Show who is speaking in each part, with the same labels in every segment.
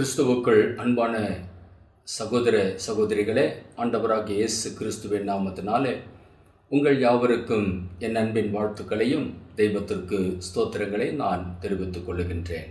Speaker 1: கிறிஸ்துவுக்குள் அன்பான சகோதர சகோதரிகளே ஆண்டவராக இயேசு கிறிஸ்துவின் நாமத்தினாலே உங்கள் யாவருக்கும் என் அன்பின் வாழ்த்துக்களையும் தெய்வத்திற்கு ஸ்தோத்திரங்களை நான் தெரிவித்துக் கொள்ளுகின்றேன்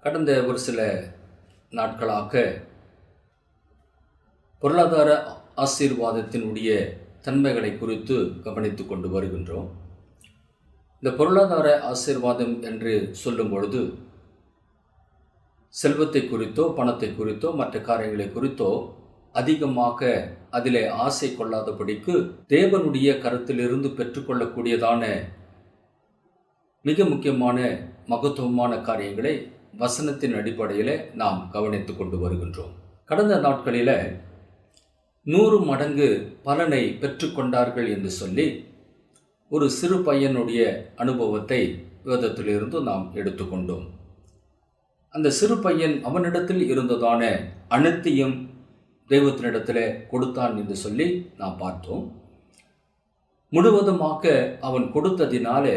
Speaker 1: கடந்த ஒரு சில நாட்களாக பொருளாதார ஆசீர்வாதத்தினுடைய தன்மைகளை குறித்து கவனித்து கொண்டு வருகின்றோம். இந்த பொருளாதார ஆசீர்வாதம் என்று சொல்லும் பொழுது செல்வத்தை குறித்தோ பணத்தை குறித்தோ மற்ற காரியங்களை குறித்தோ அதிகமாக அதிலே ஆசை கொள்ளாதபடிக்கு தேவனுடைய கருத்திலிருந்து பெற்றுக்கொள்ளக்கூடியதான மிக முக்கியமான மகத்துவமான காரியங்களை வசனத்தின் அடிப்படையில் நாம் கவனித்து கொண்டு வருகின்றோம். கடந்த நாட்களில் நூறு மடங்கு பலனை பெற்றுக்கொண்டார்கள் என்று சொல்லி ஒரு சிறு பையனுடைய அனுபவத்தை வேதத்திலிருந்து நாம் எடுத்துக்கொண்டோம். அந்த சிறு பையன் அவனிடத்தில் இருந்ததான அனைத்தையும் தெய்வத்தினிடத்தில் கொடுத்தான் என்று சொல்லி நாம் பார்த்தோம். முழுவதுமாக அவன் கொடுத்ததினாலே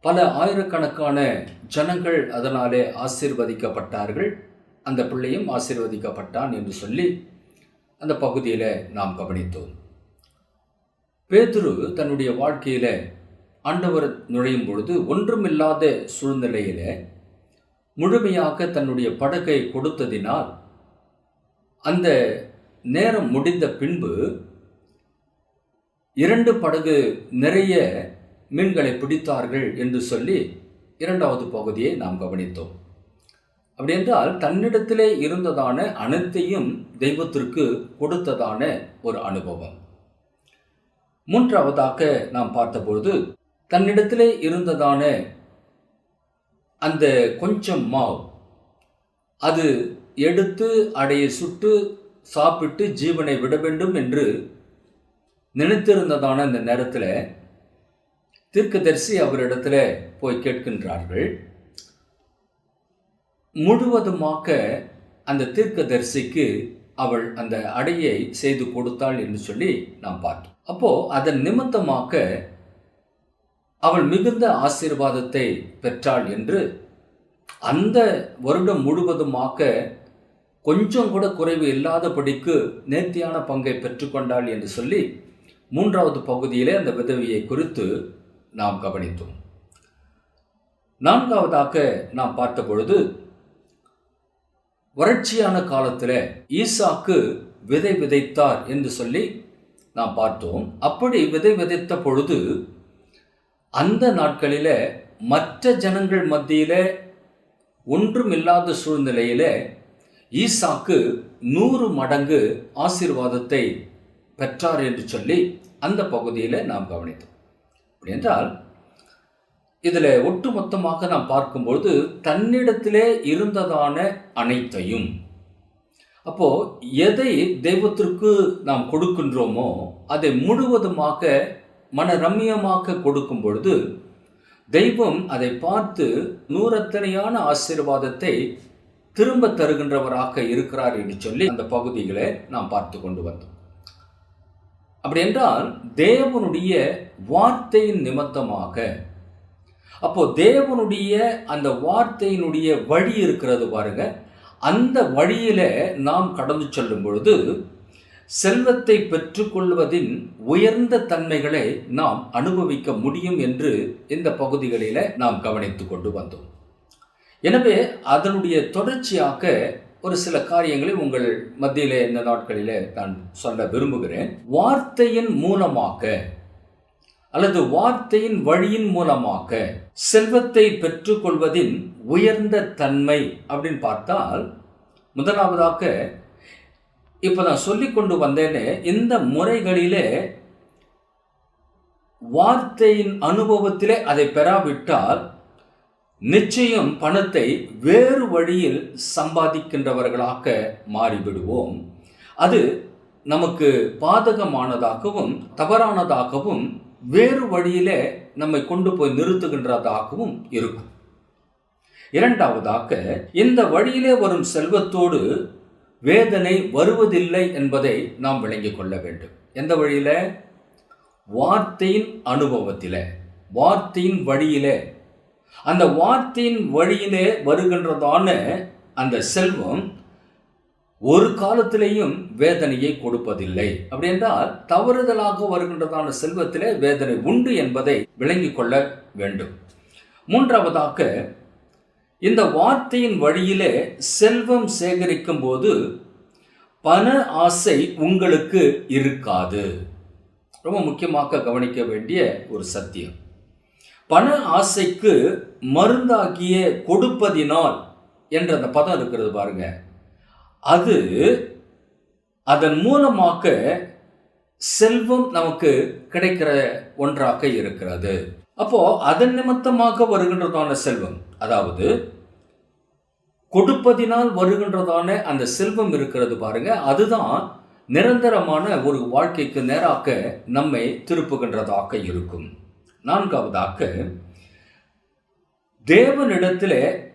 Speaker 1: பல ஆயிரக்கணக்கான ஜனங்கள் அதனாலே ஆசீர்வதிக்கப்பட்டார்கள். அந்த பிள்ளையும் ஆசீர்வதிக்கப்பட்டான் என்று சொல்லி அந்த பகுதியில் நாம் கவனித்தோம். பேதுரு தன்னுடைய வாழ்க்கையில் ஆண்டவர் நுழையும் பொழுது ஒன்றுமில்லாத சூழ்நிலையில் முழுமையாக தன்னுடைய படகை கொடுத்ததினால் அந்த நேரம் முடிந்த பின்பு இரண்டு படகு நிறைய மீன்களை பிடித்தார்கள் என்று சொல்லி இரண்டாவது பகுதியை நாம் கவனித்தோம். அப்படி என்றால் தன்னிடத்திலே இருந்ததான அனைத்தையும் தெய்வத்திற்கு கொடுத்ததான ஒரு அனுபவம். மூன்றாவதாக நாம் பார்த்தபொழுது தன்னிடத்திலே இருந்ததான அந்த கொஞ்சம் மாவு. அது எடுத்து அடையை சுட்டு சாப்பிட்டு ஜீவனை விட வேண்டும் என்று நினைத்திருந்ததான அந்த நேரத்தில் தீர்க்கதரிசி அவரிடத்துல போய் கேட்கின்றார்கள். முழுவதுமாக அந்த தீர்க்கதரிசிக்கு அவள் அந்த அடையை செய்து கொடுத்தாள் என்று சொல்லி நாம் பார்த்தோம். அப்போ அதன் நிமித்தமாக அவள் மிகுந்த ஆசீர்வாதத்தை பெற்றாள் என்று அந்த வருடம் முழுவதுமாக கொஞ்சம் கூட குறைவு இல்லாதபடிக்கு நேர்த்தியான பங்கை பெற்றுக்கொண்டாள் என்று சொல்லி மூன்றாவது பகுதியிலே அந்த விதவியை குறித்து நாம் கவனித்தோம். நான்காவதாக நாம் பார்த்த பொழுது வறட்சியான காலத்தில் ஈசாக்கு விதை விதைத்தார் என்று சொல்லி நாம் பார்த்தோம். அப்படி விதை விதைத்த பொழுது அந்த நாட்களில் மற்ற ஜனங்கள் மத்தியில் ஒன்றும் இல்லாத சூழ்நிலையில் ஈசாக்கு நூறு மடங்கு ஆசீர்வாதத்தை பெற்றார் என்று சொல்லி அந்த பகுதியில் நாம் கவனித்தோம். அப்படி என்றால் இதில் ஒட்டுமொத்தமாக நாம் பார்க்கும்பொழுது தன்னிடத்திலே இருந்ததான அனைத்தையும் அப்போது எதை தெய்வத்திற்கு நாம் கொடுக்கின்றோமோ அதை முழுவதுமாக மன ரம்மியமாக கொடுக்கும் பொழுது தெய்வம் அதை பார்த்து நூறத்தனையான ஆசீர்வாதத்தை திரும்ப தருகின்றவராக இருக்கிறார் என்று சொல்லி அந்த பகுதிகளை நாம் பார்த்து கொண்டு வந்தோம். அப்படி என்றால் தேவனுடைய வார்த்தையின் நிமித்தமாக அப்போ தேவனுடைய அந்த வார்த்தையினுடைய வழி இருக்கிறது பாருங்க. அந்த வழியில நாம் கடந்து செல்லும் பொழுது செல்வத்தை பெற்றுக்கொள்வதின் உயர்ந்த தன்மைகளை நாம் அனுபவிக்க முடியும் என்று இந்த பகுதிகளில் நாம் கவனித்து கொண்டு வந்தோம். எனவே அதனுடைய தொடர்ச்சியாக ஒரு சில காரியங்களை உங்கள் மத்தியிலே இந்த நாட்களிலே நான் சொல்ல விரும்புகிறேன். வார்த்தையின் மூலமாக அல்லது வார்த்தையின் வழியின் மூலமாக செல்வத்தை பெற்றுக்கொள்வதின் உயர்ந்த தன்மை அப்படின்னு பார்த்தால் முதலாவதாக இப்போ நான் சொல்லி கொண்டு வந்தேனே இந்த முறைகளிலே வார்த்தையின் அனுபவத்திலே அதை பெறாவிட்டால் நிச்சயம் பணத்தை வேறு வழியில் சம்பாதிக்கின்றவர்களாக மாறிவிடுவோம். அது நமக்கு பாதகமானதாகவும் தவறானதாகவும் வேறு வழியிலே நம்மை கொண்டு போய் நிறுத்துகின்றதாகவும் இருக்கும். இரண்டாவதாக இந்த வழியிலே வரும் செல்வத்தோடு வேதனை வருவதில்லை என்பதை நாம் விளங்கிக் கொள்ள வேண்டும். எந்த வழியில்? வார்த்தையின் அனுபவத்தில் வார்த்தையின் வழியிலே. அந்த வார்த்தையின் வழியிலே வருகின்றதான அந்த செல்வம் ஒரு காலத்திலேயும் வேதனையை கொடுப்பதில்லை. அப்படி என்றால் தவறுதலாக வருகின்றதான செல்வத்திலே வேதனை உண்டு என்பதை விளங்கிக் கொள்ள வேண்டும். மூன்றாவதாக இந்த வார்த்தையின் வழியிலே செல்வம் சேகரிக்கும் போது பண ஆசை உங்களுக்கு இருக்காது. ரொம்ப முக்கியமாக கவனிக்க வேண்டிய ஒரு சத்தியம். பண ஆசைக்கு மருந்தாகிய கொடுப்பதினால் என்ற அந்த பதம் இருக்கிறது பாருங்க. அது அதன் மூலமாக செல்வம் நமக்கு கிடைக்கிற ஒன்றாக இருக்கிறது. அப்போ அதன் நிமித்தமாக வருகின்றதான செல்வம் அதாவது கொடுப்பதினால் வருகின்றதான அந்த செல்வம் இருக்கிறது பாருங்க. அதுதான் நிரந்தரமான ஒரு வாழ்க்கைக்கு நேராக நம்மை திருப்புகின்றதாக இருக்கும். நான்காவதாக தேவனிடத்தில்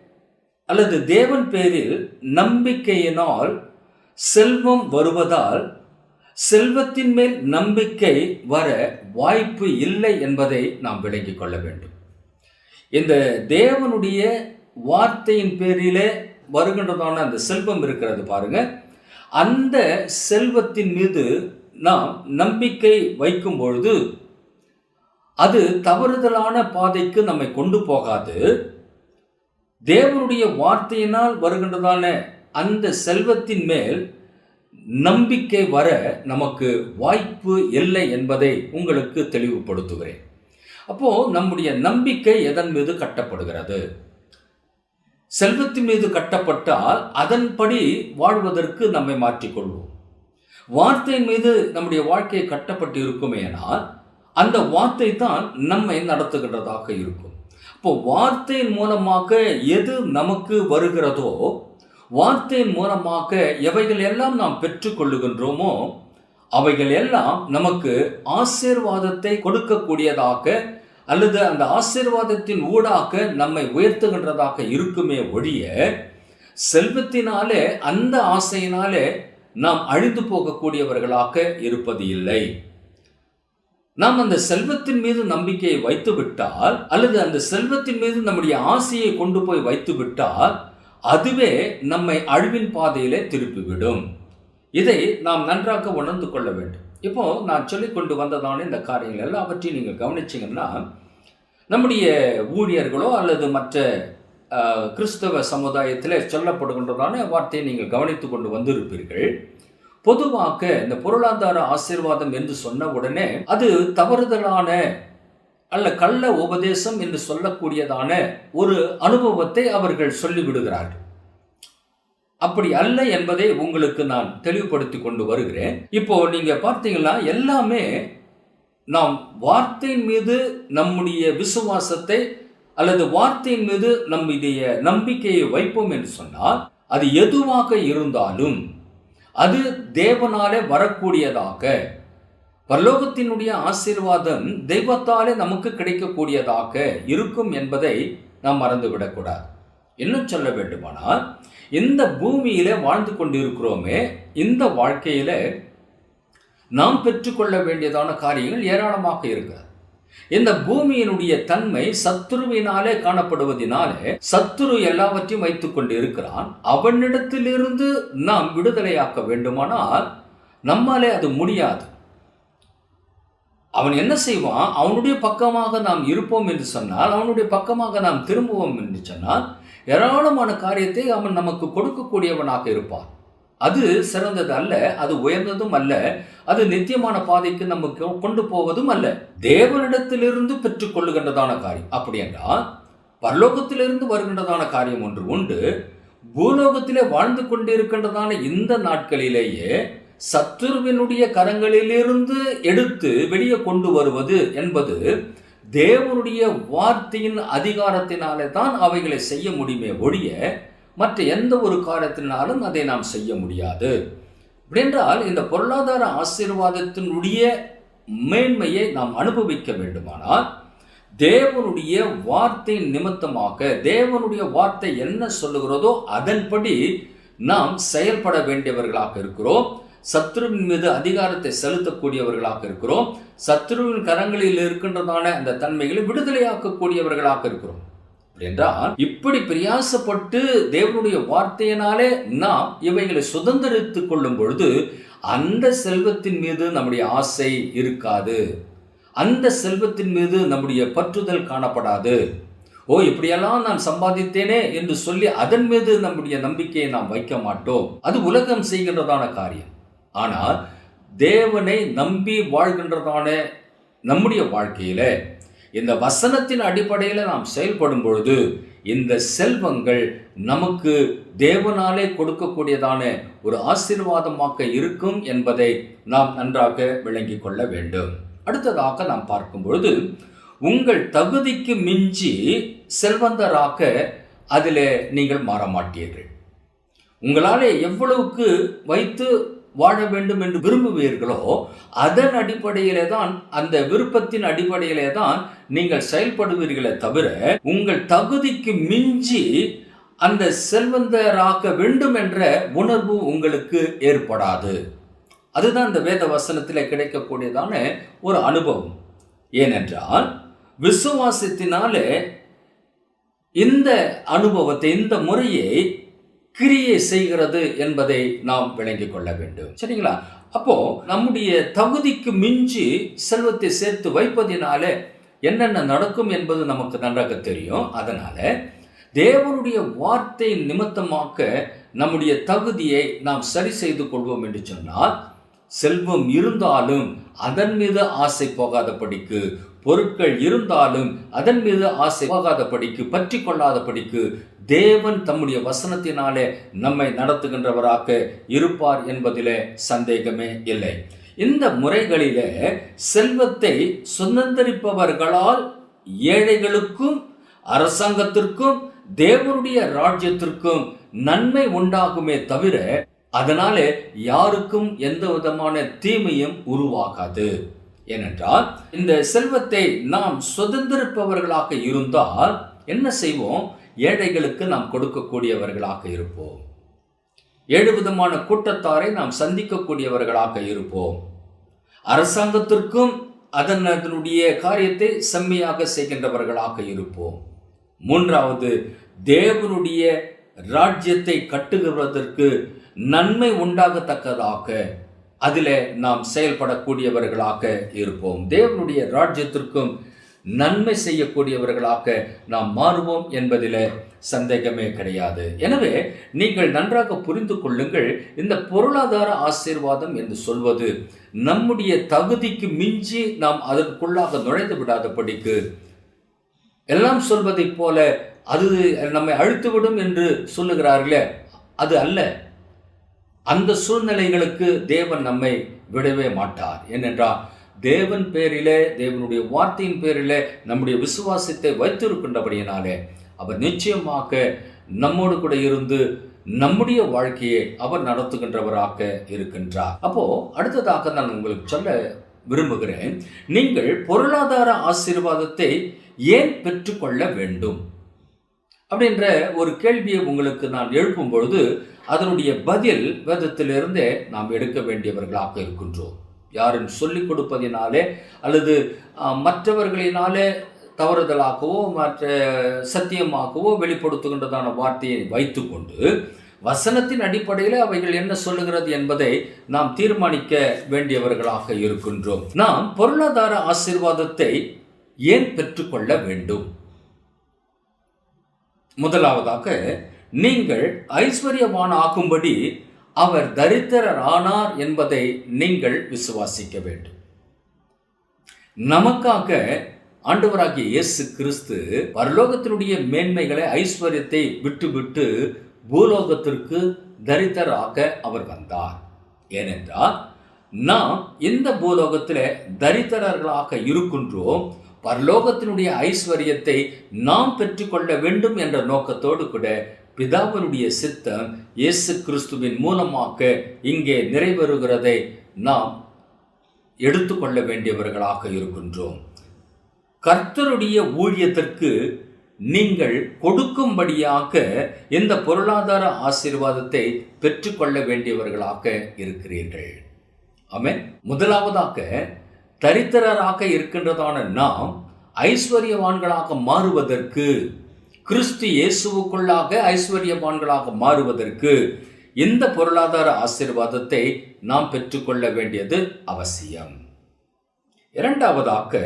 Speaker 1: அல்லது தேவன் பேரில் நம்பிக்கையினால் செல்வம் வருவதால் செல்வத்தின் மேல் நம்பிக்கை வர வாய்ப்பு இல்லை என்பதை நாம் விளங்கிக் கொள்ள வேண்டும். இந்த தேவனுடைய வார்த்தையின் பேரிலே வருகின்றதான அந்த செல்வம் இருக்கிறது பாருங்க. அந்த செல்வத்தின் மீது நாம் நம்பிக்கை வைக்கும் பொழுது அது தவறுதலான பாதைக்கு நம்மை கொண்டு போகாது. தேவனுடைய வார்த்தையினால் வருகின்றதான அந்த செல்வத்தின் மேல் நம்பிக்கை வர நமக்கு வாய்ப்பு இல்லை என்பதை உங்களுக்கு தெளிவுபடுத்துகிறேன். அப்போ நம்முடைய நம்பிக்கை எதன் மீது கட்டப்படுகிறது? செல்வத்தின் மீது கட்டப்பட்டால் அதன்படி வாழ்வதற்கு நம்மை மாற்றிக்கொள்வோம். வார்த்தையின் மீது நம்முடைய வாழ்க்கை கட்டப்பட்டு இருக்குமேனால் அந்த வார்த்தை தான் நம்மை நடத்துகின்றதாக இருக்கும். இப்போ வார்த்தையின் மூலமாக எது நமக்கு வருகிறதோ வார்த்தையின் மூலமாக எவைகள் எல்லாம் நாம் பெற்றுக்கொள்ளுகின்றோமோ அவைகள் எல்லாம் நமக்கு ஆசீர்வாதத்தை கொடுக்கக்கூடியதாக அல்லது அந்த ஆசீர்வாதத்தின் ஊடாக நம்மை உயர்த்துகின்றதாக இருக்குமே ஒழிய செல்வத்தினாலே அந்த ஆசையினாலே நாம் அழிந்து போகக்கூடியவர்களாக இருப்பது இல்லை. நாம் அந்த செல்வத்தின் மீது நம்பிக்கையை வைத்து விட்டால் அல்லது அந்த செல்வத்தின் மீது நம்முடைய ஆசையை கொண்டு போய் வைத்து விட்டால் அதுவே நம்மை அழிவின் பாதையிலே திருப்பிவிடும். இதை நாம் நன்றாக உணர்ந்து கொள்ள வேண்டும். இப்போ நான் சொல்லி கொண்டு வந்ததான இந்த காரியங்கள் எல்லாவற்றையும் நீங்கள் கவனிச்சிங்கன்னா நம்முடைய ஊழியர்களோ அல்லது மற்ற கிறிஸ்தவ சமுதாயத்தில் சொல்லப்படுகின்றதான வார்த்தையை நீங்கள் கவனித்து கொண்டு வந்திருப்பீர்கள். பொதுவாக இந்த பொருளாதார ஆசீர்வாதம் என்று சொன்ன உடனே அது தவறுதலான அல்ல கள்ள உபதேசம் என்று சொல்லக்கூடியதான ஒரு அனுபவத்தை அவர்கள் சொல்லிவிடுகிறார்கள். அப்படி அல்ல என்பதை உங்களுக்கு நான் தெளிவுபடுத்தி கொண்டு வருகிறேன். இப்போ நீங்க பார்த்தீங்கன்னா எல்லாமே நாம் வார்த்தையின் மீது நம்முடைய விசுவாசத்தை அல்லது வார்த்தையின் மீது நம்முடைய நம்பிக்கையை வைப்போம் என்று சொன்னால் அது எதுவாக இருந்தாலும் அது தேவனாலே வரக்கூடியதாக பரலோகத்தினுடைய ஆசீர்வாதம் தெய்வத்தாலே நமக்கு கிடைக்கக்கூடியதாக இருக்கும் என்பதை நாம் மறந்துவிடக்கூடாது. இன்னும் சொல்ல வேண்டுமானால் இந்த பூமியில் வாழ்ந்து கொண்டிருக்கிறோமே இந்த வாழ்க்கையில் நாம் பெற்றுக்கொள்ள வேண்டியதான காரியங்கள் ஏராளமாக இருக்கிறது. இந்த பூமியினுடைய தன்மை சத்துருவினாலே காணப்படுவதினாலே சத்துரு எல்லாவற்றையும் வைத்துக் கொண்டு இருக்கிறான் அவனிடத்திலிருந்து நாம் விடுதலையாக்க வேண்டுமானால் நம்மாலே அது முடியாது. அவன் என்ன செய்வான்? அவனுடைய பக்கமாக நாம் இருப்போம் என்று சொன்னால் அவனுடைய பக்கமாக நாம் திரும்புவோம் என்று சொன்னால் ஏராளமான காரியத்தை அவன் நமக்கு கொடுக்கக்கூடியவனாக இருப்பான். அது சிறந்தது அல்ல அது உயர்ந்ததும் அல்ல அது நித்தியமான பாதைக்கு நமக்கு கொண்டு போவதும் அல்ல. தேவனிடத்திலிருந்து பெற்றுக்கொள்ளுகின்றதான காரியம். அப்படி என்றால் பரலோகத்திலிருந்து வருகின்றதான காரியம் ஒன்று உண்டு. பூலோகத்திலே வாழ்ந்து கொண்டிருக்கின்றதான இந்த நாட்களிலேயே சத்துருவினுடைய கரங்களிலிருந்து எடுத்து வெளியே கொண்டு வருவது என்பது தேவனுடைய வார்த்தையின் அதிகாரத்தினாலே தான் அவைகளை செய்ய முடியுமே ஒழிய மற்ற எந்த ஒரு காரியத்தினாலும் அதை நாம் செய்ய முடியாது. அப்படின்றால் இந்த பொருளாதார ஆசீர்வாதத்தினுடைய மேன்மையை நாம் அனுபவிக்க வேண்டுமானால் தேவனுடைய வார்த்தையின் நிமித்தமாக தேவனுடைய வார்த்தை என்ன சொல்லுகிறதோ அதன்படி நாம் செயல்பட வேண்டியவர்களாக இருக்கிறோம். சத்ருவின் மீது அதிகாரத்தை செலுத்தக்கூடியவர்களாக இருக்கிறோம். சத்ருவின் கரங்களில் இருக்கின்றதான அந்த தன்மைகளை விடுதலையாக்கக்கூடியவர்களாக இருக்கிறோம். என்றால் இப்படி பிரயாசப்பட்டு தேவனுடைய வார்த்தையினாலே நாம் இவைகளை சுதந்திரித்துக் கொள்ளும் பொழுது அந்த செல்வத்தின் மீது நம்முடைய ஆசை இருக்காது. அந்த செல்வத்தின் மீது நம்முடைய பற்றுதல் காணப்படாது. ஓ இப்படியெல்லாம் நான் சம்பாதித்தேனே என்று சொல்லி அதன் மீது நம்முடைய நம்பிக்கையை நாம் வைக்க மாட்டோம். அது உலகம் செய்கின்றதான காரியம். ஆனால் தேவனை நம்பி வாழ்கின்றதான நம்முடைய வாழ்க்கையில்? இந்த வசனத்தின் அடிப்படையில் நாம் செயல்படும் பொழுது இந்த செல்வங்கள் நமக்கு தேவனாலே கொடுக்கக்கூடியதான ஒரு ஆசீர்வாதமாக இருக்கும் என்பதை நாம் நன்றாக விளங்கிக் கொள்ள வேண்டும். அடுத்ததாக நாம் பார்க்கும் பொழுது உங்கள் தகுதிக்கு மிஞ்சி செல்வந்தராக அதில் நீங்கள் மாற மாட்டீர்கள். உங்களாலே எவ்வளவுக்கு வைத்து வாழ வேண்டும் என்று விரும்புவீர்களோ அதன் அடிப்படையிலே தான் அந்த விருப்பத்தின் அடிப்படையிலே தான் நீங்கள் செயல்படுவீர்களே தவிர உங்கள் தகுதிக்கு மிஞ்சி அந்த செல்வந்தராக்க வேண்டும் என்ற உணர்வு உங்களுக்கு ஏற்படாது. அதுதான் இந்த வேத வசனத்தில் கிடைக்கக்கூடியதான ஒரு அனுபவம். ஏனென்றால் விசுவாசத்தினாலே இந்த அனுபவத்தை இந்த முறையை கிரியை செய்கிறது என்பதை நாம் விளங்கிக் கொள்ள வேண்டும். சரிங்களா? அப்போ நம்முடைய தகுதிக்கு மிஞ்சி செல்வத்தை சேர்த்து வைப்பதினாலே என்னென்ன நடக்கும் என்பது நமக்கு நன்றாக தெரியும். அதனால தேவனுடைய வார்த்தை நிமித்தமாக்க நம்முடைய தகுதியை நாம் சரி செய்து கொள்வோம் என்று சொன்னால் செல்வம் இருந்தாலும் அதன் மீது ஆசை போகாதபடிக்கு பொருட்கள் இருந்தாலும் அதன் மீது ஆசை போகாதபடிக்கு பற்றி கொள்ளாதபடிக்கு தேவன் தம்முடைய வசனத்தினாலே நம்மை நடத்துகின்றவராக இருப்பார் என்பதிலே சந்தேகமே இல்லை. இந்த முறைகளிலே செல்வத்தை சுதந்திரிப்பவர்களால் ஏழைகளுக்கும் அரசாங்கத்திற்கும் தேவனுடைய ராஜ்யத்திற்கும் நன்மை உண்டாகுமே தவிர அதனாலே யாருக்கும் எந்த விதமான தீமையும் உருவாகாது. ஏனென்றால் இந்த செல்வத்தை நாம் சுதந்திரிப்பவர்களாக இருந்தால் என்ன செய்வோம்? ஏழைகளுக்கு நாம் கொடுக்கக்கூடியவர்களாக இருப்போம். ஏழு விதமான கூட்டத்தாரை நாம் சந்திக்கக்கூடியவர்களாக இருப்போம். அரசாங்கத்திற்கும் அதன் அதனுடைய காரியத்தை செம்மையாக செய்கின்றவர்களாக இருப்போம். மூன்றாவது தேவனுடைய ராஜ்யத்தை கட்டுகிறதற்கு நன்மை உண்டாகத்தக்கதாக அதில் நாம் செயல்படக்கூடியவர்களாக இருப்போம். தேவனுடைய ராஜ்யத்திற்கும் நன்மை செய்யக்கூடியவர்களாக நாம் மாறுவோம் என்பதில் சந்தேகமே கிடையாது. எனவே நீங்கள் நன்றாக புரிந்து கொள்ளுங்கள் இந்த பொருளாதார ஆசீர்வாதம் என்று சொல்வது நம்முடைய தகுதிக்கு மிஞ்சி நாம் அதற்குள்ளாக நுழைந்து விடாதபடிக்கு எல்லாம் சொல்வதைப் போல அது நம்மை அழுத்துவிடும் என்று சொல்லுகிறார்களே அது அல்ல. அந்த சூழ்நிலைகளுக்கு தேவன் நம்மை விடவே மாட்டார். ஏனென்றால் தேவன் பேரிலே தேவனுடைய வார்த்தையின் பேரிலே நம்முடைய விசுவாசத்தை வைத்திருக்கின்றபடியினாலே அவர் நிச்சயமாக நம்மோடு கூட இருந்து நம்முடைய வாழ்க்கையை அவர் நடத்துகின்றவராக இருக்கின்றார். அப்போ அடுத்ததாக நான் உங்களுக்கு சொல்ல விரும்புகிறேன் நீங்கள் பொருளாதார ஆசீர்வாதத்தை ஏன் பெற்றுக்கொள்ள வேண்டும்? அப்படின்ற ஒரு கேள்வியை உங்களுக்கு நான் எழுப்பும் பொழுது அதனுடைய பதில் வேதத்திலிருந்தே நாம் எடுக்க வேண்டியவர்களாக இருக்கின்றோம். யாரும் சொல்லிக் கொடுப்பதினாலே அல்லது மற்றவர்களினாலே தவறுதலாகவோ மற்ற சத்தியமாகவோ வெளிப்படுத்துகின்றதான வார்த்தையை வைத்துக்கொண்டு வசனத்தின் அடிப்படையில் அவைகள் என்ன சொல்லுகிறது என்பதை நாம் தீர்மானிக்க வேண்டியவர்களாக இருக்கின்றோம். நாம் பொருளாதார ஆசீர்வாதத்தை ஏன் பெற்றுக்கொள்ள வேண்டும்? முதலாவதாக நீங்கள் ஐஸ்வர்யவான் ஆகும்படி அவர் தரித்திரர் ஆனார் என்பதை நீங்கள் விசுவாசிக்க வேண்டும். நமக்காக ஆண்டவராகிய இயேசு கிறிஸ்து பரலோகத்தினுடைய மேன்மைகளை ஐஸ்வர்யத்தை விட்டுவிட்டு பூலோகத்திற்கு தரித்தராக அவர் வந்தார். ஏனென்றால் நாம் இந்த பூலோகத்தில் தரித்திரர்களாக இருக்கின்றோம் பரலோகத்தினுடைய ஐஸ்வர்யத்தை நாம் பெற்றுக்கொள்ள வேண்டும் என்ற நோக்கத்தோடு கூட பிதாவனுடைய சித்தம் இயேசு கிறிஸ்துவின் மூலமாக இங்கே நிறைவேறுகிறதை நாம் எடுத்துக்கொள்ள வேண்டியவர்களாக இருக்கின்றோம். கர்த்தருடைய ஊழியத்திற்கு நீங்கள் கொடுக்கும்படியாக இந்த பொருளாதார ஆசீர்வாதத்தை பெற்றுக்கொள்ள வேண்டியவர்களாக இருக்கிறீர்கள். ஆமே முதலாவதாக தரித்திரராக இருக்கின்றதான நாம் ஐஸ்வர்யவான்களாக மாறுவதற்கு கிறிஸ்து இயேசுவுக்குள்ளாக ஐஸ்வர்யவான்களாக மாறுவதற்கு இந்த பொருளாதார ஆசீர்வாதத்தை நாம் பெற்றுக்கொள்ள வேண்டியது அவசியம். இரண்டாவதாக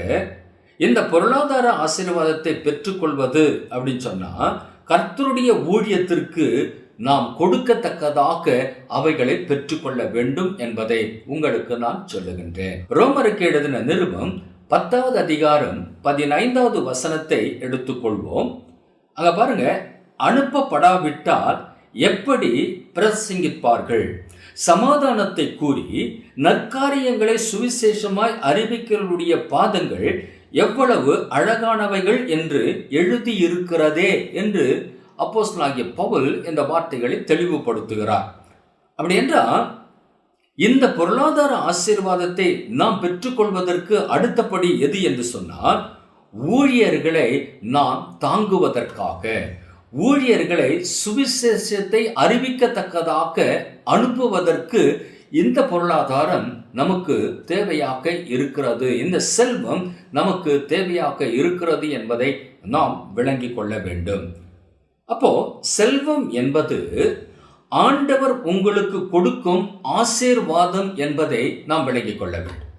Speaker 1: இந்த பொருளாதார ஆசீர்வாதத்தை பெற்றுக்கொள்வது அப்படின்னு சொன்னால் கர்த்தருடைய ஊழியத்திற்கு நாம் கொடுக்கத்தக்கதாக அவைகளை பெற்றுக்கொள்ள வேண்டும் என்பதை உங்களுக்கு நான் சொல்லுகின்றேன். ரோமருக்கு எழுதின நிருபம் பத்தாவது அதிகாரம் பதினைந்தாவது வசனத்தை எடுத்துக்கொள்வோம். அங்க பாருங்க அனுப்பப்படாவிட்டால் எப்படி பிரசங்கிப்பார்கள்? சமாதானத்தை கூறி நற்காரியங்களை சுவிசேஷமாய் அறிவிக்கிறவருடைய பாதங்கள் எவ்வளவு அழகானவைகள் என்று எழுதியிருக்கிறதே என்று அப்போஸ்தலனாகிய பவுல் இந்த வார்த்தைகளை தெளிவுபடுத்துகிறார். அப்படி என்றால் இந்த பொருளாதார ஆசீர்வாதத்தை நாம் பெற்றுக்கொள்வதற்கு அடுத்தபடி எது என்று சொன்னால் ஊழியர்களை நாம் தாங்குவதற்காக ஊழியர்களை சுவிசேஷத்தை அறிவிக்கத்தக்கதாக அனுப்புவதற்கு இந்த பொருளாதாரம் நமக்கு தேவையாக இருக்கிறது. இந்த செல்வம் நமக்கு தேவையாக இருக்கிறது என்பதை நாம் விளங்கிக் கொள்ள வேண்டும். அப்போ செல்வம் என்பது ஆண்டவர் உங்களுக்கு கொடுக்கும் ஆசீர்வாதம் என்பதை நாம் விளங்கிக் கொள்ள வேண்டும்.